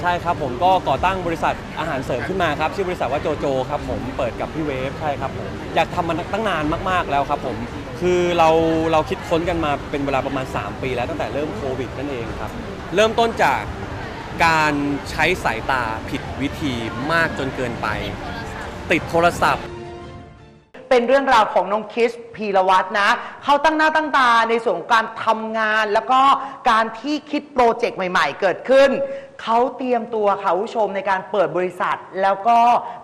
ใช่ครับผมก็ก่อตั้งบริษัทอาหารเสริมขึ้นมาครับชื่อบริษัทว่าโจโจครับผมเปิดกับพี่เวฟใช่ครับผมอยากทำมันตั้งนานมากๆแล้วครับผมคือเราเราคิดค้นกันมาเป็นเวลาประมาณ 3 ปีแล้วตั้งแต่เริ่มโควิดนั่นเองครับเริ่มต้นจากการใช้สายตาผิดวิธีมากจนเกินไป ติดโทรศัพท์ เป็นเรื่องราวของน้องคิสพีรวัตรนะ เขาตั้งหน้าตั้งตาในส่วนของการทำงาน แล้วก็การที่คิดโปรเจกต์ใหม่ ๆ เกิดขึ้น เขาเตรียมตัวค่ะผู้ชมในการเปิดบริษัท แล้วก็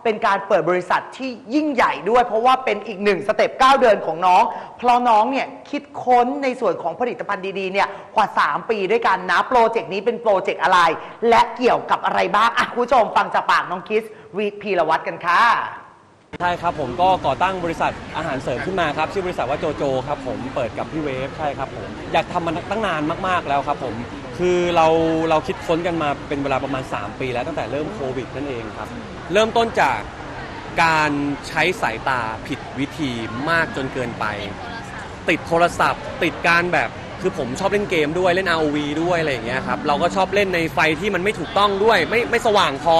เป็นการเปิดบริษัทที่ยิ่งใหญ่ด้วย เพราะว่าเป็นอีกหนึ่งสเต็ป9เดือนของน้อง เพราะน้องเนี่ยคิดค้นในส่วนของผลิตภัณฑ์ดีๆเนี่ยกว่า 3 ปีด้วยกันนะโปรเจกต์นี้เป็นโปรเจกต์อะไร และเกี่ยวกับอะไรบ้างอะคุณผู้ชมฟังจากปากน้องคิสวีพีรวัตรกันค่ะ ใช่ครับผมก็ก่อตั้งบริษัทอาหารเสริมขึ้นมาครับชื่อบริษัทว่าโจโจครับผมเปิดกับพี่เวฟใช่ครับผมอยากทำมันตั้งนานมากๆแล้วครับผมคือเราเราคิดค้นกันมาเป็นเวลาประมาณ 3 ปีแล้วตั้งแต่เริ่มโควิดนั่นเองครับเริ่มต้นจากการใช้สายตาผิดวิธีมากจนเกินไป ติดโทรศัพท์ ติดการแบบ คือผมชอบเล่นเกมด้วยเล่น ROV ด้วยอะไรอย่างเงี้ยครับเราก็ชอบเล่นในไฟที่มันไม่ถูกต้องด้วย ไม่ไม่สว่างพอ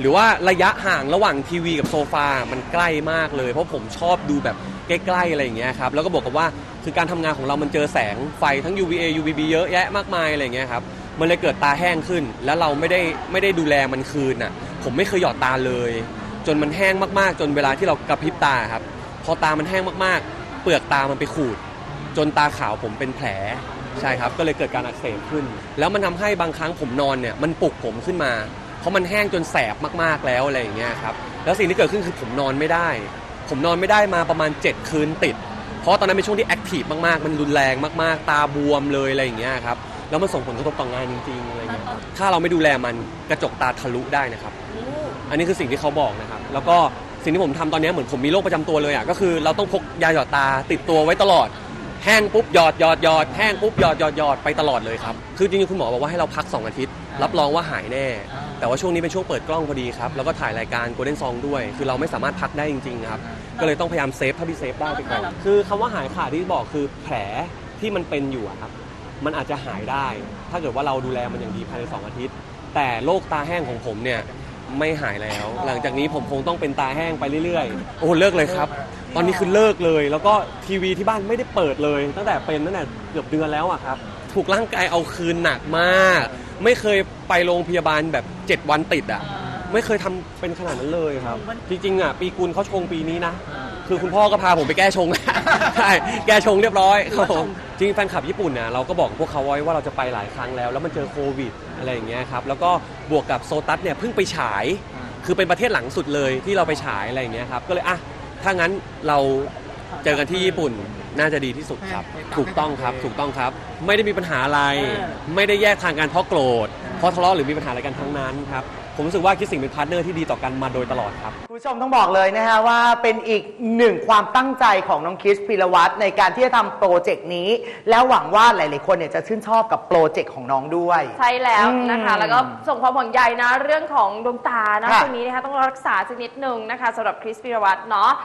หรือว่าระยะห่างระหว่างทีวีกับโซฟา มันใกล้มากเลย เพราะผมชอบดูแบบใกล้ๆอะไรอย่างเงี้ยครับแล้วก็บอกกับว่าคือการทำงานของเรามันเจอแสงไฟทั้ง UVA UVB เยอะแยะมากมายอะไรอย่างเงี้ยครับมันเลยเกิดตาแห้งขึ้น แล้วเราไม่ได้ไม่ได้ดูแลมันคืนอะ ผมไม่เคยหยอดตาเลย จนมันแห้งมากๆ จนเวลาที่เรากระพริบตาครับ พอตามันแห้งมากๆ เปลือกตามันไปขูด จนตาขาวผมเป็นแผลใช่ครับ ก็เลยเกิดการอักเสบขึ้น แล้วมันทำให้บางครั้งผมนอนเนี่ยมันปลุกผมขึ้นมา เพราะมันแห้งจนแสบมากๆแล้วอะไรอย่างเงี้ยครับแล้วสิ่งที่เกิดขึ้นคือผมนอนไม่ได้ ผมนอนไม่ได้มาประมาณ 7 คืนติด เพราะตอนนั้นเป็นช่วงที่แอคทีฟมากๆ มันรุนแรงมากๆ ตาบวมเลยอะไรอย่างเงี้ยครับแล้วมันส่งผลกระทบต่องานจริงๆอะไรเงี้ยครับถ้าเราไม่ดูแลมันกระจกตาทะลุได้นะครับ อันนี้คือสิ่งที่เขาบอกนะครับ แล้วก็สิ่งที่ผมทำตอนนี้เหมือนผมมีโรคประจำตัวเลยอะ ก็คือเราต้องพกยาหยอดตาติดตัวไว้ตลอด แห้งปุ๊บหยอดหยอดหยอดแห้งปุ๊บหยอดหยอดหยอดไปตลอดเลยครับคือจริงๆคุณหมอบอกว่าให้เราพัก 2 อาทิตย์ รับรองว่าหายแน่ แต่ว่าช่วงนี้เป็นช่วงเปิดกล้องพอดีครับแล้วก็ถ่ายรายการ Golden Song ด้วย คือเราไม่สามารถพักได้จริงๆครับก็เลยต้องพยายามเซฟเท่าที่เซฟได้ไปก่อนคือคำว่าหายขาดที่บอกคือแผลที่มันเป็นอยู่อะครับมันอาจจะหายได้ ถ้าเกิดว่าเราดูแลมันอย่างดีภายใน 2 อาทิตย์ แต่โรคตาแห้งของผมเนี่ยไม่หายแล้ว หลังจากนี้ผมคงต้องเป็นตาแห้งไปเรื่อยๆ โอ้เลิกเลยครับ ตอนนี้คือเลิกเลย แล้วก็ทีวีที่บ้านไม่ได้เปิดเลย ตั้งแต่เป็นตั้งแต่เกือบเดือนแล้วอะครับ ถูกร่างกายเอาคืนหนักมาก ไม่เคยไปโรงพยาบาลแบบ 7 วันติดอะไม่เคยทำเป็นขนาดนั้นเลยครับ จริงๆอะปีกุลเขาชงปีนี้นะ คือคุณพ่อก็พาผมไปแก้ชง ใช่แก้ชงเรียบร้อยครับผมจริงๆแฟนคลับญี่ปุ่นเนี่ยเราก็บอกพวกเขาไว้ว่าเราจะไปหลายครั้งแล้ว แล้วมันเจอโควิดอะไรอย่างเงี้ยครับแล้วก็บวกกับโซตัสเนี่ยเพิ่งไปฉาย คือเป็นประเทศหลังสุดเลยที่เราไปฉายอะไรอย่างเงี้ยครับก็เลยอะ ถ้างั้นเราเจอกันที่ญี่ปุ่นน่าจะดีที่สุดครับ ถูกต้องครับถูกต้องครับ ไม่ได้มีปัญหาอะไร ไม่ได้แยกทางกันเพราะโกรธเพราะทะเลาะหรือมีปัญหาอะไรกันทั้งนั้นครับผมรู้สึกว่าคิดสิ่งเป็นพาร์ทเนอร์ที่ดีต่อกันมาโดยตลอดครับคุณผู้ชมต้องบอกเลยนะฮะว่าเป็นอีกหนึ่งความตั้งใจของน้องคริสพิรวัตรในการที่จะทำโปรเจกต์นี้ แล้วหวังว่าหลาย ๆ คนเนี่ยจะชื่นชอบกับโปรเจกต์ของน้องด้วย ใช่แล้วนะคะอืมแล้วก็ส่งความห่วงใยนะเรื่องของดวงตานะค่ะช่วงนี้นะคะต้องรักษาสักนิดนึงนะคะสำหรับคริสพิรวัตรเนาะ